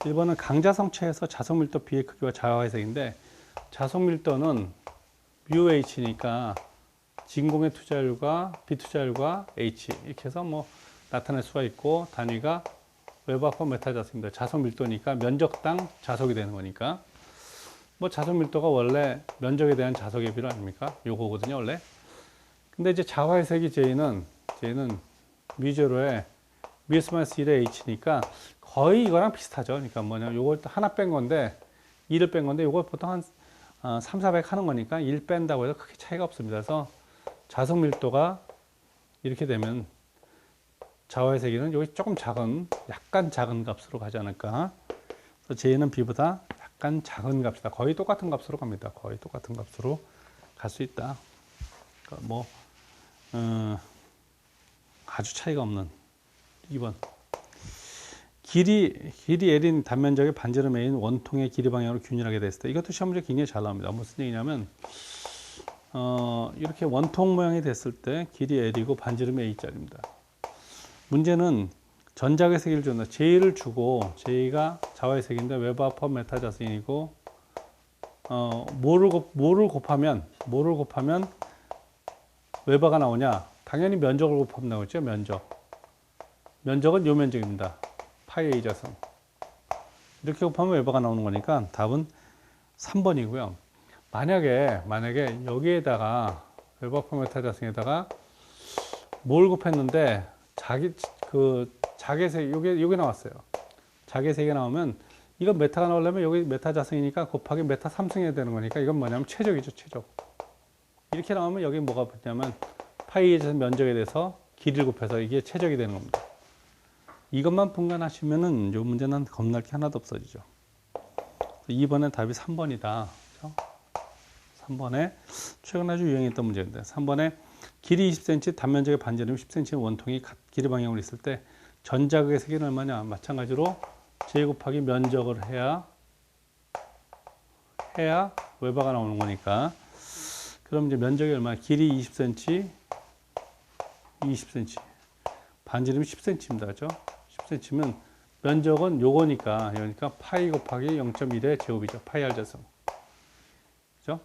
1번은 강자성체에서 자석 밀도 B의 크기와 자화해석인데 자석 밀도는 뮤 H니까 진공의 투자율과 비투자율과 H 이렇게 해서 뭐 나타낼 수가 있고 단위가 웨버퍼 메타자석입니다. 자석 밀도니까 면적당 자석이 되는 거니까 뭐 자석 밀도가 원래 면적에 대한 자석의 비례 아닙니까? 요거거든요, 원래. 근데 이제 자화해석이 J는 J는 뮤제로에 뮤스 마이너스 1의 H니까 거의 이거랑 비슷하죠. 그러니까 뭐냐, 요걸 하나 뺀 건데 2를 뺀 건데 요걸 보통 한 어, 3, 400 하는 거니까 1 뺀다고 해서 크게 차이가 없습니다. 그래서 자석 밀도가 이렇게 되면 자화의 세기는 여기 조금 작은, 약간 작은 값으로 가지 않을까. 그래서 J는 B보다 약간 작은 값이다. 거의 똑같은 값으로 갑니다. 거의 똑같은 값으로 갈 수 있다. 그러니까 뭐 어, 아주 차이가 없는 2번. 길이 길이 L인 단면적의 반지름 A인 원통의 길이 방향으로 균일하게 됐을 때 이것도 시험 문제 굉장히 잘 나옵니다. 무슨 얘기냐면 어, 이렇게 원통 모양이 됐을 때 길이 L이고 반지름이 A짜리입니다. 문제는 전작의 세기를 줬나 J를 주고 J가 자화의 세기인데 웨버 퍼 메타 자승이고 어, 뭐를, 곱, 뭐를 곱하면 뭐를 곱하면 웨버가 나오냐 당연히 면적을 곱하면 나오죠 면적 면적은 요 면적입니다 파이 A 자승 이렇게 곱하면 웨버가 나오는 거니까 답은 3번이고요 만약에 만약에 여기에다가 웨버 퍼 메타 자승에다가 뭘 곱했는데 자기 그 자개색 요게 요게 나왔어요. 자개색이 나오면 이건 메타가 나오려면 여기 메타 자승이니까 곱하기 메타 3승해야 되는 거니까 이건 뭐냐면 최적이죠, 최적. 이렇게 나오면 여기 뭐가 붙냐면 파이의 면적에 대해서 길이를 곱해서 이게 최적이 되는 겁니다. 이것만 분간하시면은 요 문제는 겁날 게 하나도 없어지죠. 2번은 답이 3번이다. 그렇죠? 3번에 최근 아주 유행했던 문제인데 3번에 길이 20cm, 단면적의 반지름 10cm 원통이 각 길이 방향으로 있을 때 전자극의 세기는 얼마냐? 마찬가지로 j 곱하기 면적을 해야 해야 웨버가 나오는 거니까 그럼 이제 면적이 얼마? 길이 20cm, 20cm, 반지름이 10cm입니다, 그죠? 10cm면 면적은 요거니까 그러니까 파이 곱하기 0.1의 제곱이죠. 파이 자승. 그죠?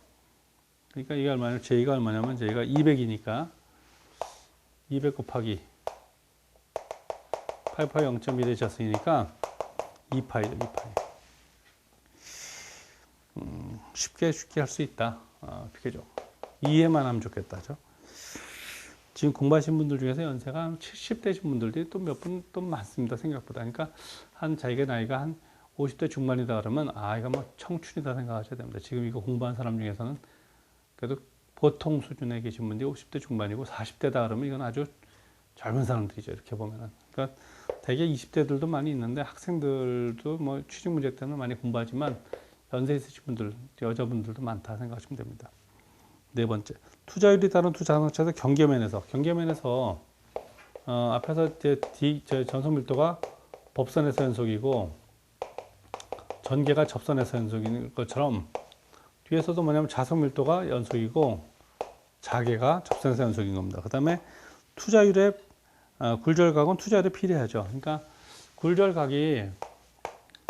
그러니까 이게 얼마냐면 j가 얼마냐면 j가 200이니까 200 곱하기 8파이 0.1의 자승이니까 2파이죠, 2파이. 음, 쉽게 쉽게 할 수 있다. 어, 비교적. 이해만 하면 좋겠다죠. 지금 공부하신 분들 중에서 연세가 한 70대신 분들이 또 몇 분 또 많습니다. 생각보다. 그러니까 한 자기가 나이가 한 50대 중반이다 그러면 아 이거 뭐 청춘이다 생각하셔야 됩니다. 지금 이거 공부한 사람 중에서는 그래도 보통 수준에 계신 분들이 50대 중반이고 40대다 그러면 이건 아주 젊은 사람들이죠. 이렇게 보면은. 그러니까 대개 20대들도 많이 있는데 학생들도 뭐 취직 문제 때문에 많이 공부하지만 연세 있으신 분들, 여자분들도 많다 생각하시면 됩니다. 네 번째, 투자율이 다른 투자상처에서 경계면에서 경계면에서 어, 앞에서 이제 D, 저 전선 밀도가 법선에서 연속이고 전개가 접선에서 연속인 것처럼 뒤에서도 뭐냐면 자석 밀도가 연속이고 자개가 접선에서 연속인 겁니다. 그 다음에 투자율의 어, 굴절각은 투자율에 필요하죠. 그러니까 굴절각이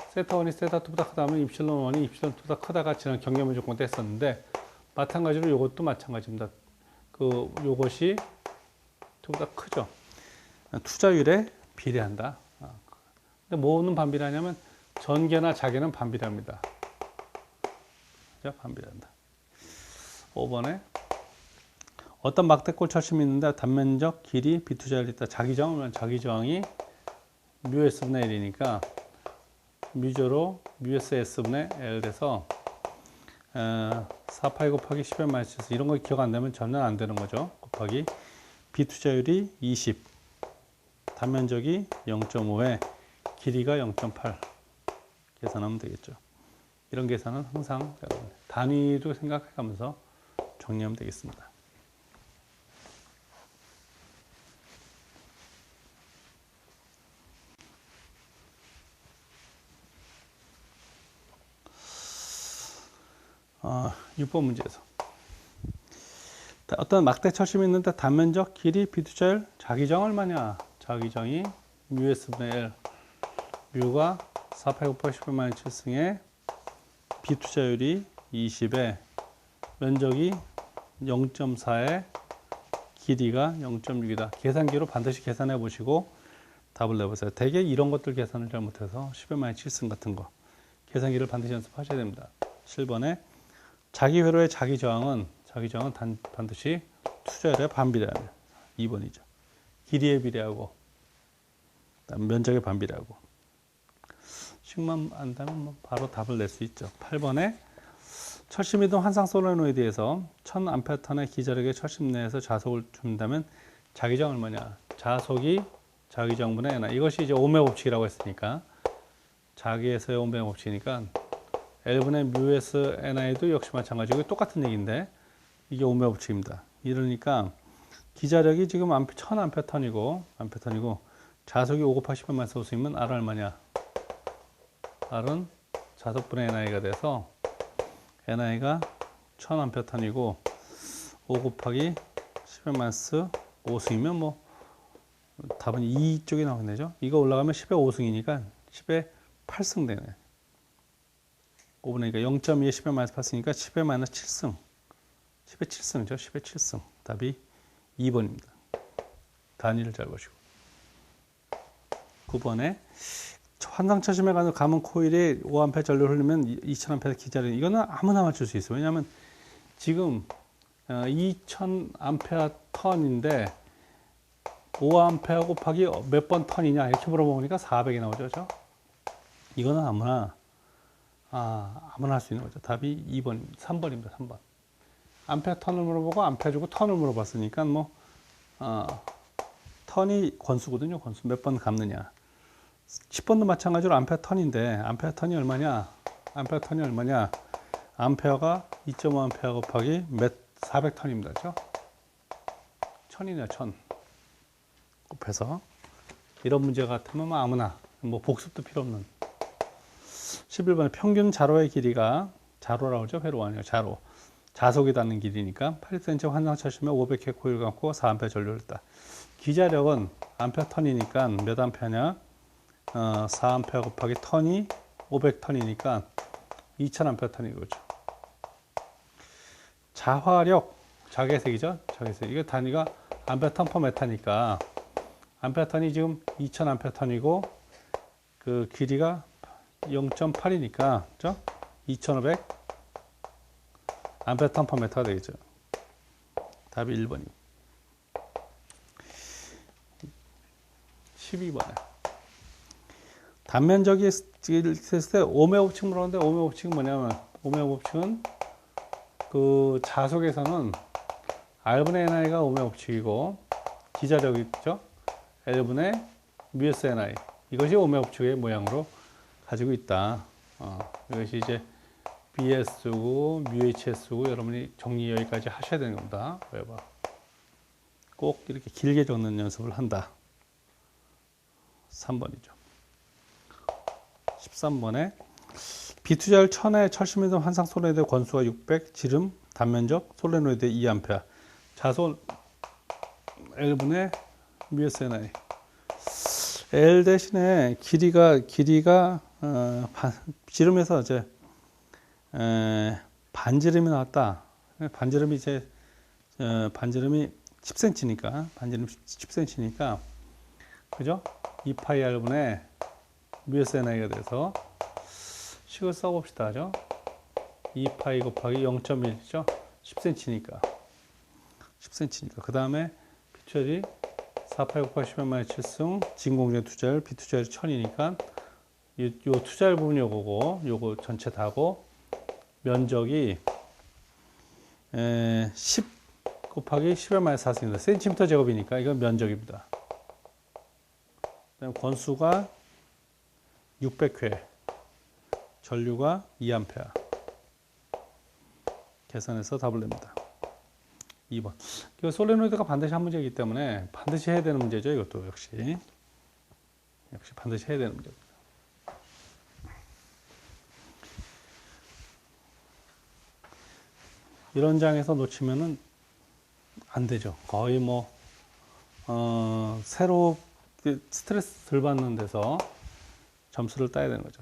세타 1이 세타 2보다 크다면 입실론 1이 입실론 2보다 크다가 지난 경계면 조건 때 했었는데 마찬가지로 이것도 마찬가지입니다. 그 요것이 2보다 크죠. 투자율에 비례한다. 아, 근데 뭐는 반비례하냐면 전개나 자개는 반비례합니다. 반비례한다. 5번에 어떤 막대골 철심이 있는데 단면적 길이 비투자율이 있다. 자기정하면 자기정이 뮤 S분의 L이니까 뮤조로 뮤 S S분의 L 돼서 어, 4파이 곱하기 10의 마이너스 이런 거 기억 안 되면 전혀 안 되는 거죠. 곱하기 비투자율이 20 단면적이 0.5에 길이가 0.8 계산하면 되겠죠. 이런 계산은 항상 단위로 생각해 가면서 정리하면 되겠습니다. 6번 문제에서 어떤 막대 철심이 있는데 단면적 길이 비투자율 자기정 얼마냐? 자기정이 뮤S분의 L 뮤가 48 곱하기 10의 마이너스 7승에 비투자율이 20에 면적이 0.4에 길이가 0.6이다. 계산기로 반드시 계산해 보시고 답을 내보세요. 대개 이런 것들 계산을 잘못해서 10의 마이너스 7승 같은 거 계산기를 반드시 연습하셔야 됩니다. 7번에 자기 회로의 자기 저항은 자기 저항은 단, 반드시 투자율의 반비례하며 2번이죠. 길이에 비례하고 면적에 반비례하고 식만 안다면 뭐 바로 답을 낼 수 있죠. 8번에 철심 이동 환상 솔레노이드에서 1000암페어턴의 기자력의 철심 내에서 자속을 준다면 자기정 얼마냐? 자속이 자기정분의 n 이것이 이제 오메 법칙이라고 했으니까 자기에서의 오메 법칙이니까 L분의 뮤에서 NI도 역시 마찬가지고 똑같은 얘기인데 이게 오메 법칙입니다. 이러니까 기자력이 지금 1000암페어턴이고 암페어턴이고 자속이 5 곱하기 10만 소수이면 R 얼마냐? R은 자석분의 NI가 돼서 NI가 1000암페어턴이고 5 곱하기 10의 마이너스 5승이면 뭐 답은 2쪽이 나오겠네죠. 이거 올라가면 10의 5승이니까 10의 8승 되네. 5분의 2가 0.2에 10의 마이너스 8승이니까 10의 마이너스 7승. 10의 7승이죠. 10의 7승. 답이 2번입니다. 단위를 잘 보시고. 9번에 환상처심에 가는 가문 코일에 5A 전류를 흘리면 2000A 기자리 이거는 아무나 맞출 수 있어요. 왜냐하면 지금 2000A 턴인데 5A 곱하기 몇 번 턴이냐 이렇게 물어보니까 400이 나오죠. 그죠? 이거는 아무나 아, 아무나 할 수 있는 거죠. 답이 2번, 3번입니다. 3번. 암페어 턴을 물어보고 암페어 주고 턴을 물어봤으니까 뭐 어, 턴이 권수거든요. 권수 몇번 감느냐. 10번도 마찬가지로 암페어 턴인데 암페어 턴이 얼마냐? 암페어 턴이 얼마냐? 암페어가 2.5 암페어 곱하기 몇 400턴입니다. 그렇죠? 1000이냐 1000 곱해서 이런 문제 같으면 뭐 아무나 뭐 복습도 필요 없는 11번에 평균 자로의 길이가 자로라고 하죠. 회로가 아니라 자로. 자속이 닿는 길이니까 8cm 환상 차시면 500회 코일 감고 4A 전류를 했다. 기자력은 암페어 턴이니까 몇 암페어냐? 어, 4A 곱하기 턴이 500턴이니까 2000A 턴이거죠. 자화력, 자개색이죠. 자개색. 이거 단위가 암페어 턴퍼 메타니까 암페어 턴이 지금 2000A 턴이고 그 길이가 0.8이니까 그죠? 2500 암페어 턴퍼 메타가 되겠죠. 답이 1번이. 12번에 단면적이 있을 때 오메 법칙 물었는데 오메 법칙은 뭐냐면 오메 법칙은 그 자속에서는 R분의 NI가 오메 법칙이고 기자력이 있죠. L분의 뮤스 NI 이것이 오메 법칙의 모양으로 가지고 있다. 어, 이것이 이제 BS고 뮤HS고 여러분이 정리 여기까지 하셔야 되는 겁니다. 외봐. 꼭 이렇게 길게 적는 연습을 한다. 3번이죠. 13번에 비투자율 1000에 철심이든 환상 솔레노이드 권수가 600, 지름, 단면적 솔레노이드 2A. 자손 L분의 뮤SNI. L 대신에 길이가 길이가 어, 반, 지름에서 이제 에, 반지름이 나왔다. 반지름이 이제 어, 반지름이 10cm니까 반지름 10cm니까 그죠? 2파이 R분의 뮤스 NI가 돼서 식을 써봅시다. 죠 2파이 곱하기 0.1죠? 10cm니까 10cm니까 그 다음에 비철이 4파이 곱하기 10의 마이너스 7승 진공제 투자율 비투자율 1000이니까 요, 요 투자율 부분 요거고 요거 전체 다고 면적이 에, 10 곱하기 10의 마이너스 4승입니다. 센티미터 제곱이니까 이건 면적입니다. 권수가 600회, 전류가 2A. 계산해서 답을 냅니다. 2번. 이거 솔레노이드가 반드시 한 문제이기 때문에 반드시 해야 되는 문제죠. 이것도 역시. 역시 반드시 해야 되는 문제입니다. 이런 장에서 놓치면은 안 되죠. 거의 뭐, 어, 새로 스트레스 덜 받는 데서 점수를 따야 되는 거죠.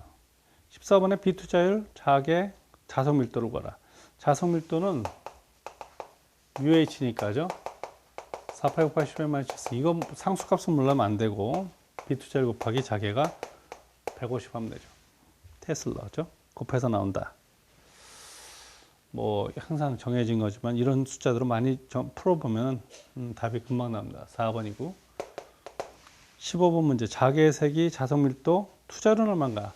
14번에 비투자율, 자계, 자석 밀도를 구하라. 자석 밀도는 UH니까죠. 4898 10의 마이너스 이거 상수값은 몰라면 안 되고 비투자율 곱하기 자계가 150 하면 되죠. 테슬라죠. 곱해서 나온다. 뭐 항상 정해진 거지만 이런 숫자들을 많이 좀 풀어보면 음, 답이 금방 나옵니다. 4번이고 15번 문제 자계의 색이 자석 밀도 투자료는 얼마인가?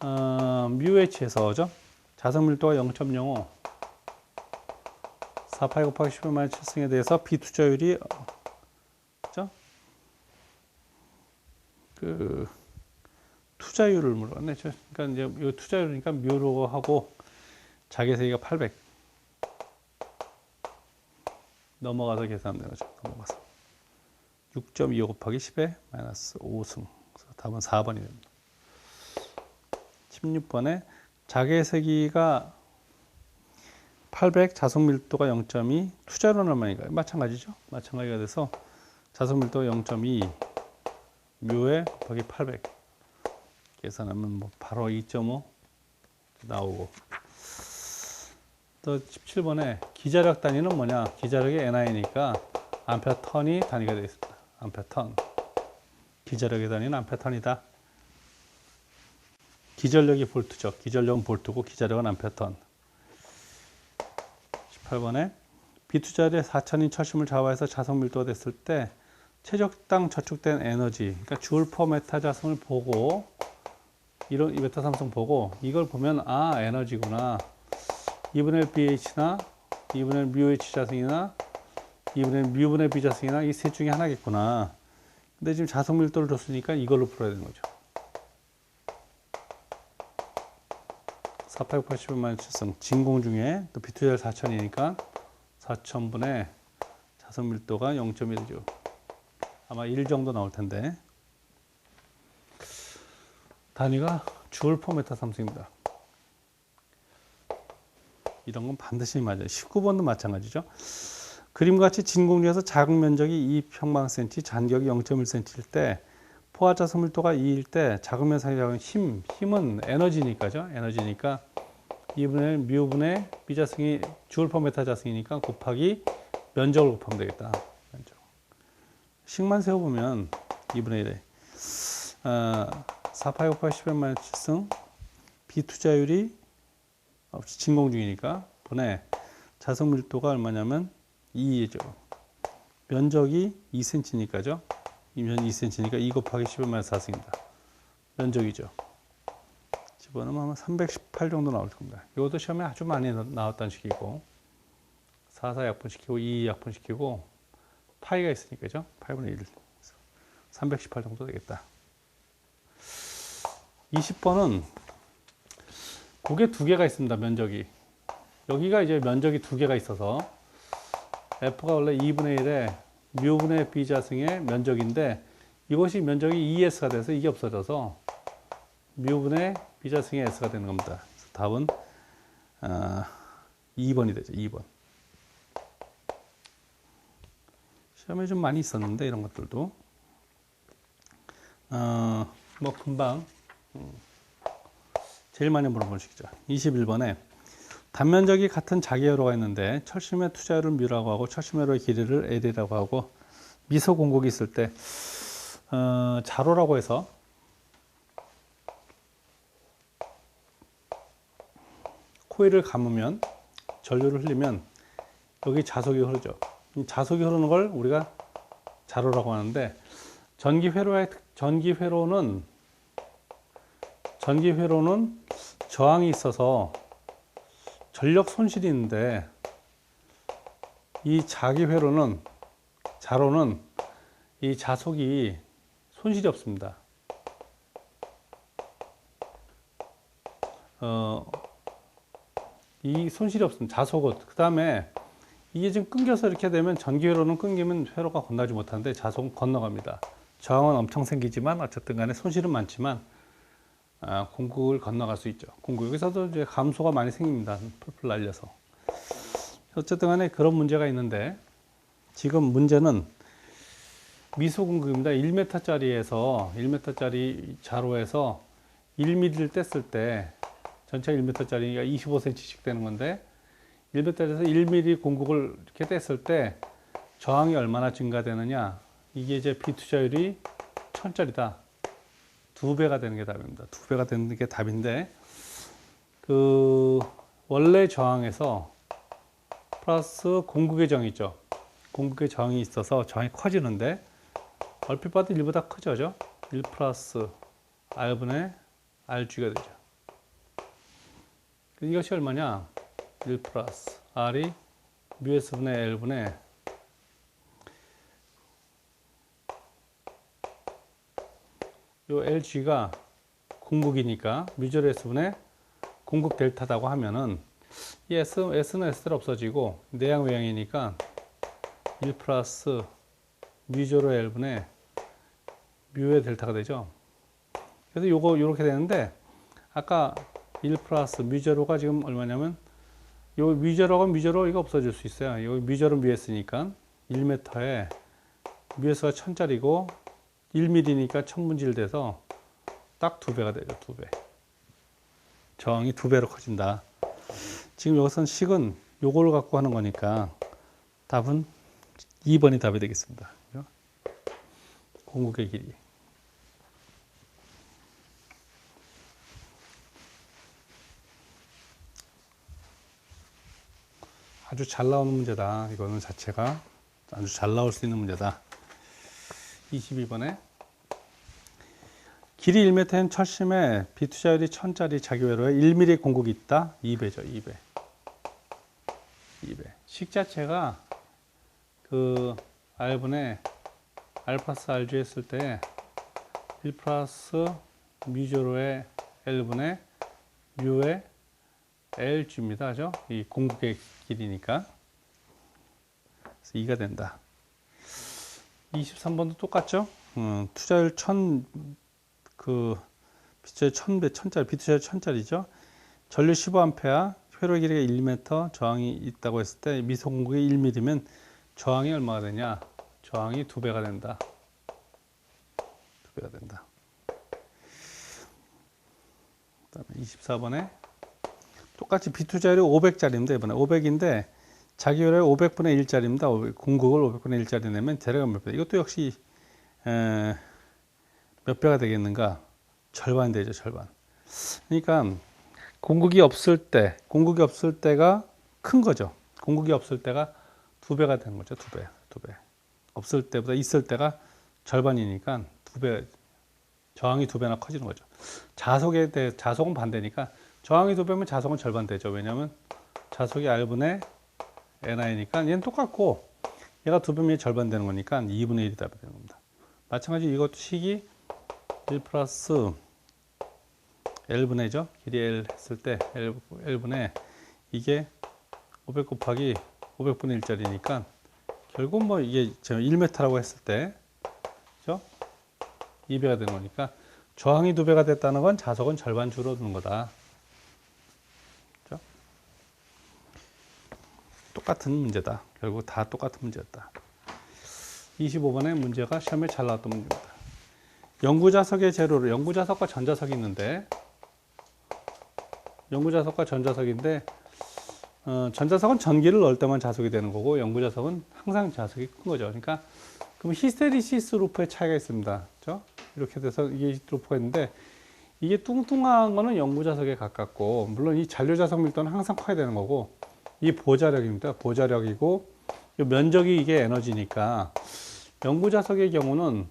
어, 뮤H에서죠. 자석 밀도가 0.05 48 곱하기 10의 마이너스 7승에 대해서 비투자율이 어, 그죠? 그 투자율을 물어봤네. 저- 그러니까 이제 이 투자율이니까 뮤로 하고 자기 세기가 800 넘어가서 계산하는 거죠. 넘어가서 6.25 곱하기 10에 마이너스 5승. 그래서 답은 4번이 됩니다. 16번에 자개세기가 800, 자석 밀도가 0.2, 투자료는 얼마인가요? 마찬가지죠. 마찬가지가 돼서 자석 밀도가 0.2, 묘에 곱하기 800 계산하면 뭐 바로 2.5 나오고 또 17번에 기자력 단위는 뭐냐? 기자력이 NI니까 암페어 턴이 단위가 되어 있습니다. 암페어 턴. 기자력의 단위는 암페어 턴이다. 기전력이 볼트죠. 기전력은 볼트고 기자력은 암페어 턴. 18번에 비투자율의 4천인 철심을 좌화해서 자석 밀도가 됐을 때 최적당 저축된 에너지, 그러니까 줄 퍼 메타 자성을 보고 이런 이 메타 삼성 보고 이걸 보면 아 에너지구나. 2분의 1 BH나 2분의 1 뮤H 자승이나 2분의 1 뮤분의 B 자승이나 이셋 중에 하나겠구나. 근데 지금 자석 밀도를 줬으니까 이걸로 풀어야 되는 거죠. 4880만 7승 진공 중에 또 비투자율 4천이니까 4천분의 자석 밀도가 0.1이죠. 아마 1 정도 나올 텐데 단위가 주얼 포메타 삼승입니다. 이런 건 반드시 맞아요. 19번도 마찬가지죠. 그림같이 진공 중에서 작은 면적이 2평방센치, 잔격이 0.1cm일 때 포화자 섬밀도가 2일 때 작은 면상의 힘, 힘은 에너지니까죠. 에너지니까 2분의 뮤분의 B자승이 주얼 퍼 메타 자승이니까 곱하기 면적을 곱하면 되겠다. 면적. 식만 세워보면 2분의 1에 어, 4파이 곱하기 10의 마이너스 7승 비투자율이 진공 중이니까 분의 자석 밀도가 얼마냐면 2죠. 면적이 2cm니까죠. 이면 2cm니까 2 곱하기 10의 마이너스 4승입니다. 면적이죠. 집어넣으면 아마 318 정도 나올 겁니다. 이것도 시험에 아주 많이 나- 나왔던 식이고 4사 약분시키고 2 약분시키고 파이가 있으니까죠. 8분의 1. 318 정도 되겠다. 20번은 국에 두 개가 있습니다. 면적이. 여기가 이제 면적이 두 개가 있어서 F가 원래 2분의 1에 뮤분의 B자승의 면적인데 이것이 면적이 2S가 돼서 이게 없어져서 뮤분의 B자승의 S가 되는 겁니다. 답은 아, 2번이 되죠. 2번. 시험에 좀 많이 있었는데 이런 것들도 어, 뭐 금방 음, 제일 많이 물어본 식이죠. 21번에 단면적이 같은 자기회로가 있는데 철심의 투자율을 뮤라고 하고 철심회로의 길이를 L이라고 하고 미소 공곡이 있을 때 어, 자로라고 해서 코일을 감으면 전류를 흘리면 여기 자석이 흐르죠. 이 자석이 흐르는 걸 우리가 자로라고 하는데 전기 회로의 특- 전기 회로는 전기 회로는 저항이 있어서 전력 손실이 있는데 이 자기 회로는 자로는 이 자석이 손실이 없습니다. 어, 이 손실이 없습니다. 자석은 그 다음에 이게 지금 끊겨서 이렇게 되면 전기 회로는 끊기면 회로가 건너지 못하는데 자석은 건너갑니다. 저항은 엄청 생기지만 어쨌든 간에 손실은 많지만 아, 공국을 건너갈 수 있죠. 공국 여기서도 이제 감소가 많이 생깁니다. 풀풀 날려서. 어쨌든 간에 그런 문제가 있는데 지금 문제는 미소 공급입니다. 1m짜리에서 1m짜리 자로에서 1mm를 뗐을 때 전체 1m짜리가 25cm씩 되는 건데 1m짜리에서 1mm 공국을 이렇게 뗐을 때 저항이 얼마나 증가되느냐 이게 이제 비투자율이 1000짜리다 두 배가 되는 게 답입니다. 두 배가 되는 게 답인데 그 원래 저항에서 플러스 공국의 저항이 있죠. 공국의 저항이 있어서 저항이 커지는데 얼핏 봐도 1보다 크죠 그죠? 1 플러스 R분의 RG가 되죠. 이것이 얼마냐? 1 플러스 R이 뮤S분의 L분의 요 LG가 궁극이니까 뮤절 S분의 궁극 델타다고 하면은 이 S, S는 S대로 없어지고 내양 외양이니까 1 플러스 뮤저로 L분의 뮤의 델타가 되죠. 그래서 요거 요렇게 되는데 아까 1 플러스 뮤저로가 지금 얼마냐면 요 뮤저로가 뮤저로 이거 없어질 수 있어요. 요 뮤저로 뮤스니까 1m에 뮤스가 1000짜리고 1mm니까 1000분질 돼서 딱 두 배가 되죠. 두 배. 저항이 두 배로 커진다. 지금 여기선 식은 요걸 갖고 하는 거니까 답은 2번이 답이 되겠습니다. 공국의 길이. 아주 잘 나오는 문제다. 이거는 자체가 아주 잘 나올 수 있는 문제다. 22번에 길이 1m인 철심에 비투자율이 1000짜리 자기외로에 1mm 공국이 있다. 2배죠. 2배. 2배. 식 자체가 그 R분의 알파스 RG 했을 때 1 플러스 뮤제로의 L분의 U의 LG입니다. 그죠? 이 공국의 길이니까. 그래서 2가 된다. 23번도 똑같죠? 음, 투자율 1000, 그, 비투자율 1000배, 1000짜리, 비투자율 1000짜리죠? 전류 15A, 회로 길이가 1m, 저항이 있다고 했을 때 미소 공국이 1mm면 저항이 얼마가 되냐? 저항이 2배가 된다. 2배가 된다. 그 다음에 24번에 똑같이 비투자율이 500짜리입니다. 이번에 500인데 자기 효율 500분의 1짜리입니다. 공국을 500분의 1짜리 내면 대략 몇 배? 이것도 역시 에, 몇 배가 되겠는가? 절반 되죠, 절반. 그러니까 공국이 없을 때, 공국이 없을 때가 큰 거죠. 공국이 없을 때가 두 배가 되는 거죠, 두 배, 두 배. 없을 때보다 있을 때가 절반이니까 두 배, 저항이 두 배나 커지는 거죠. 자속에 대해 자속은 반대니까 저항이 두 배면 자속은 절반 되죠. 왜냐하면 자속이 R분의 NI니까 얘는 똑같고 얘가 두 배면 절반 되는 거니까 2분의 1이 답이 되는 겁니다. 마찬가지 이것도 식이 1 플러스 L분의죠. 길이 L 했을 때 L, L분의 이게 500 곱하기 500분의 1짜리니까 결국 뭐 이게 1m라고 했을 때 그죠? 2배가 되는 거니까 저항이 두 배가 됐다는 건 자석은 절반 줄어드는 거다. 그죠? 똑같은 문제다. 결국 다 똑같은 문제였다. 25번의 문제가 시험에 잘 나왔던 문제입니다. 연구자석의 재료로 연구자석과 전자석이 있는데 연구자석과 전자석인데 어, 전자석은 전기를 넣을 때만 자석이 되는 거고 연구자석은 항상 자석이 큰 거죠. 그러니까 그럼 히스테리시스 루프의 차이가 있습니다. 그렇죠? 이렇게 돼서 이게 루프가 있는데 이게 뚱뚱한 거는 연구자석에 가깝고 물론 이 잔류자석 밀도는 항상 커야 되는 거고 이 보자력입니다. 보자력이고 이 면적이 이게 에너지니까 연구자석의 경우는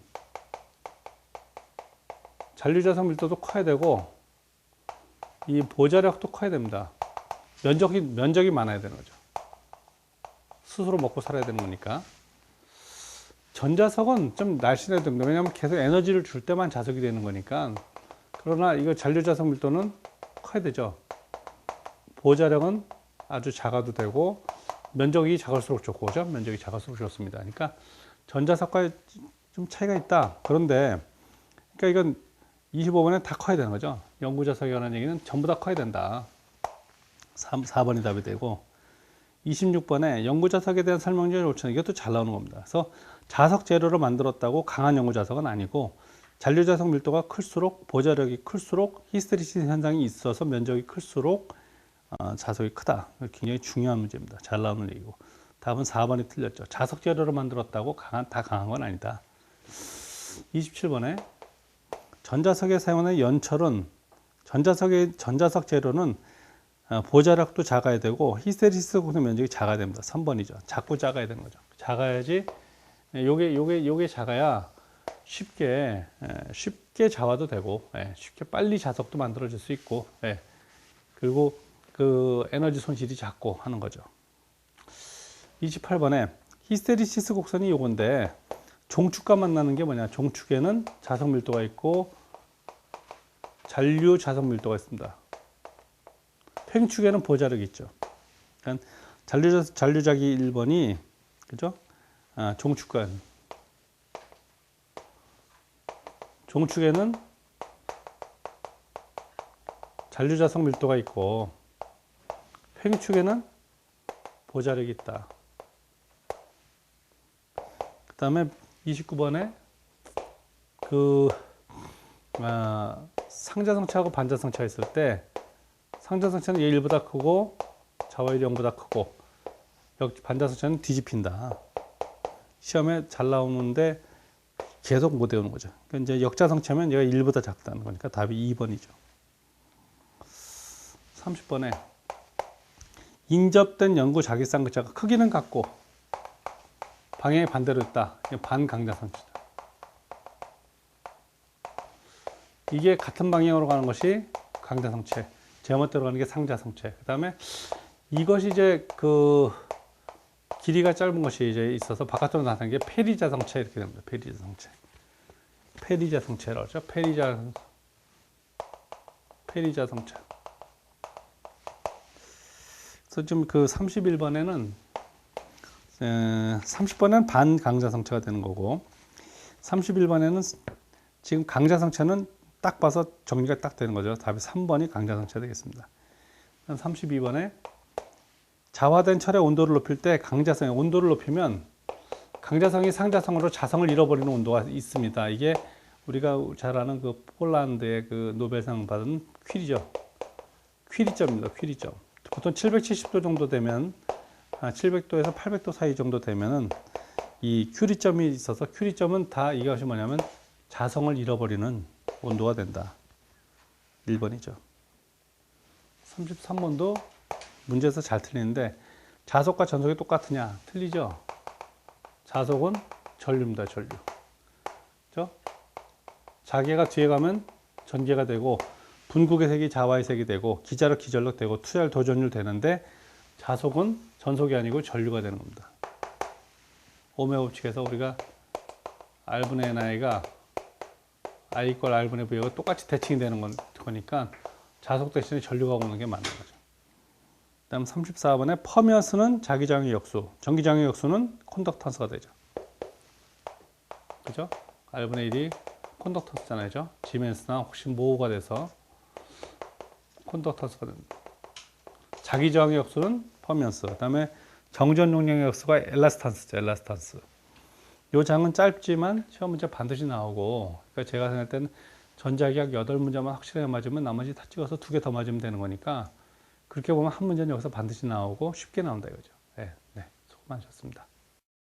잔류자석 밀도도 커야 되고 이 보자력도 커야 됩니다. 면적이 면적이 많아야 되는 거죠. 스스로 먹고 살아야 되는 거니까. 전자석은 좀 날씬해야 됩니다. 왜냐하면 계속 에너지를 줄 때만 자석이 되는 거니까. 그러나 이거 잔류자석 밀도는 커야 되죠. 보자력은 아주 작아도 되고 면적이 작을수록 좋고 그죠? 면적이 작을수록 좋습니다. 그러니까 전자석과 좀 차이가 있다. 그런데 그러니까 이건 25번에 다 커야 되는 거죠. 연구자석에 관한 얘기는 전부 다 커야 된다. 3, 4번이 답이 되고 26번에 연구자석에 대한 설명지를 요청 이것도 잘 나오는 겁니다. 그래서 자석 재료로 만들었다고 강한 연구자석은 아니고 잔류자석 밀도가 클수록 보자력이 클수록 히스테리시스 현상이 있어서 면적이 클수록 어, 자석이 크다. 굉장히 중요한 문제입니다. 잘 나오는 얘기고. 답은 4번이 틀렸죠. 자석 재료로 만들었다고 강한, 다 강한 건 아니다. 27번에 전자석에 사용하는 연철은 전자석의 전자석 재료는 어, 보자력도 작아야 되고 히스테리시스 공성 면적이 작아야 됩니다. 3번이죠. 작고 작아야 되는 거죠. 작아야지 예, 요게 요게 요게 작아야 쉽게 예, 쉽게 자화도 되고 예, 쉽게 빨리 자석도 만들어질 수 있고 예, 그리고 그 에너지 손실이 작고 하는 거죠. 28번에 히스테리시스 곡선이 요건데 종축과 만나는 게 뭐냐? 종축에는 자석 밀도가 있고 잔류 자석 밀도가 있습니다. 횡축에는 보자력이 있죠. 그러니까 잔류 잔류작이 1번이 그죠? 아, 종축관 종축에는 잔류자석 밀도가 있고 횡축에는 보자력이 있다. 그 다음에 29번에 그 아, 상자성체하고 반자성체가 있을 때 상자성체는 얘 1보다 크고 자와일이 0보다 크고 역 반자성체는 뒤집힌다. 시험에 잘 나오는데 계속 못 외우는 거죠. 그러니까 이제 역자성체면 얘가 1보다 작다는 거니까 답이 2번이죠. 30번에 인접된 연구 자기쌍극자가 크기는 같고 방향이 반대로 있다. 이게 반강자성체다. 이게 같은 방향으로 가는 것이 강자성체, 제멋대로 가는 게 상자성체. 그 다음에 이것이 이제 그 길이가 짧은 것이 이제 있어서 바깥으로 나타나는 게 페리자성체 이렇게 됩니다. 페리자성체. 페리자성체라고 하죠. 페리자 페리자성체. 그래서 지금 그 31번에는 30번에는 반강자성체가 되는 거고 31번에는 지금 강자성체는 딱 봐서 정리가 딱 되는 거죠. 답이 3번이 강자성체 되겠습니다. 32번에 자화된 철의 온도를 높일 때 강자성의 온도를 높이면 강자성이 상자성으로 자성을 잃어버리는 온도가 있습니다. 이게 우리가 잘 아는 그 폴란드의 그 노벨상 받은 퀴리죠. 퀴리점입니다. 퀴리점. 보통 770도 정도 되면 700도에서 800도 사이 정도 되면은 이 큐리점이 있어서 큐리점은 다 이것이 뭐냐면 자성을 잃어버리는 온도가 된다. 1번이죠. 33번도 문제에서 잘 틀리는데 자석과 전속이 똑같으냐? 틀리죠. 자석은 전류입니다. 전류. 그죠? 자개가 뒤에 가면 전개가 되고 분국의 색이 자화의 색이 되고 기자력 기전력 되고 투열 도전율 되는데 자석은 전속이 아니고 전류가 되는 겁니다. 오메 법칙에서 우리가 R분의 NI가 I 이퀄 R분의 V하고 똑같이 대칭이 되는 건- 거니까 자석 대신에 전류가 오는 게 맞는 거죠. 다음 34번에 퍼미언스는 자기장의 역수, 전기장의 역수는 콘덕턴스가 되죠. 그죠? R분의 1이 콘덕턴스잖아요. 지멘스나 혹시 모호가 돼서 콘덕턴스가 됩니다. 자기 저항의 역수는 퍼미언스. 그다음에 정전 용량의 역수가 엘라스탄스죠. 엘라스탄스. 요 장은 짧지만 시험 문제 반드시 나오고 그러니까 제가 생각할 때는 전자기학 8문제만 확실하게 맞으면 나머지 다 찍어서 두 개 더 맞으면 되는 거니까 그렇게 보면 한 문제는 여기서 반드시 나오고 쉽게 나온다 이거죠. 네, 네. 수고 많으셨습니다.